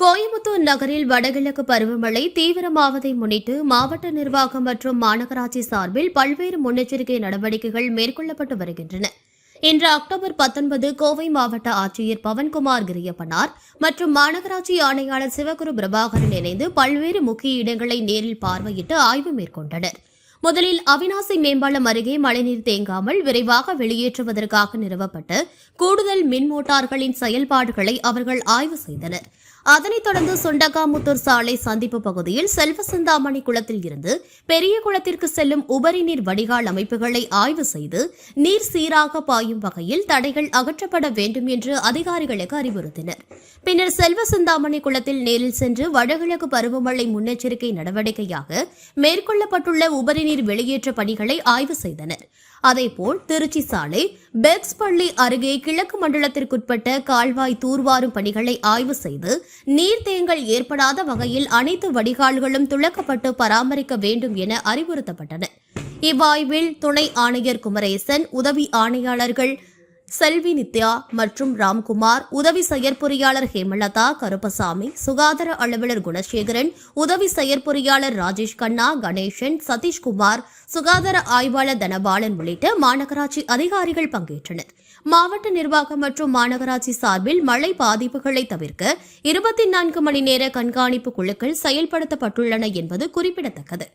கோயம்புத்தூர் நகரில் வடகிழக்கு பருவமழை தீவிரமாவதை முன்னிட்டு மாவட்ட நிர்வாகம் மற்றும் மாநகராட்சி சார்பில் பல்வேறு முன்னெச்சரிக்கை நடவடிக்கைகள் மேற்கொள்ளப்பட்டு வருகின்றன. இன்று அக்டோபர் பத்தொன்பது கோவை மாவட்ட ஆட்சியர் பவன்குமார் கிரியப்பனார் மற்றும் மாநகராட்சி ஆணையாளர் சிவகுரு பிரபாகரன் இணைந்து பல்வேறு முக்கிய இடங்களை நேரில் பார்வையிட்டு ஆய்வு மேற்கொண்டனர். முதலில் அவினாசி மேம்பாலம் அருகே மழைநீர் தேங்காமல் விரைவாக வெளியேற்றுவதற்காக நிறுவப்பட்டு கூடுதல் மின் மோட்டார்களின் செயல்பாடுகளை அவர்கள் ஆய்வு செய்தனர். அதனைத் தொடர்ந்து சுண்டகாமுத்தூர் சாலை சந்திப்பு பகுதியில் செல்வ சிந்தாமணி குளத்தில் இருந்து பெரிய குளத்திற்கு செல்லும் உபரி நீர் வடிகால் அமைப்புகளை ஆய்வு செய்து நீர் சீராக பாயும் வகையில் தடைகள் அகற்றப்பட வேண்டும் என்று அதிகாரிகளுக்கு அறிவுறுத்தினர். பின்னர் செல்வ சிந்தாமணி குளத்தில் நேரில் சென்று வடகிழக்கு பருவமழை முன்னெச்சரிக்கை நடவடிக்கையாக மேற்கொள்ளப்பட்டுள்ள உபரிநீர் வெளியேற்ற பணிகளை ஆய்வு செய்தனர். அதேபோல் திருச்சி சாலை பெக்ஸ் பள்ளி அருகே கிழக்கு மண்டலத்திற்குட்பட்ட கால்வாய் தூர்வாரும் பணிகளை ஆய்வு செய்து நீர் தேங்கல் ஏற்படாத வகையில் அனைத்து வடிகால்களும் துளக்கப்பட்டு பராமரிக்க வேண்டும் என அறிவுறுத்தப்பட்டன இவ்வாய்வில் துணை ஆணையர் குமரேசன் உதவி ஆணையாளர்கள் செல்வி நித்யா மற்றும் ராம்குமார் உதவி செயற்பொறியாளர் ஹேமலதா கருப்பசாமி சுகாதார அலுவலர் குணசேகரன் உதவி செயற்பொறியாளர் ராஜேஷ் கண்ணா கணேசன் சதீஷ்குமார் சுகாதார ஆய்வாளர் தனபாலன் உள்ளிட்ட மாநகராட்சி அதிகாரிகள் பங்கேற்றனர். மாவட்ட நிர்வாகம் மற்றும் மாநகராட்சி சார்பில் மழை பாதிப்புகளை தவிர்க்க இருபத்தி நான்கு மணி நேர கண்காணிப்பு குழுக்கள் செயல்படுத்தப்பட்டுள்ளன என்பது குறிப்பிடத்தக்கது.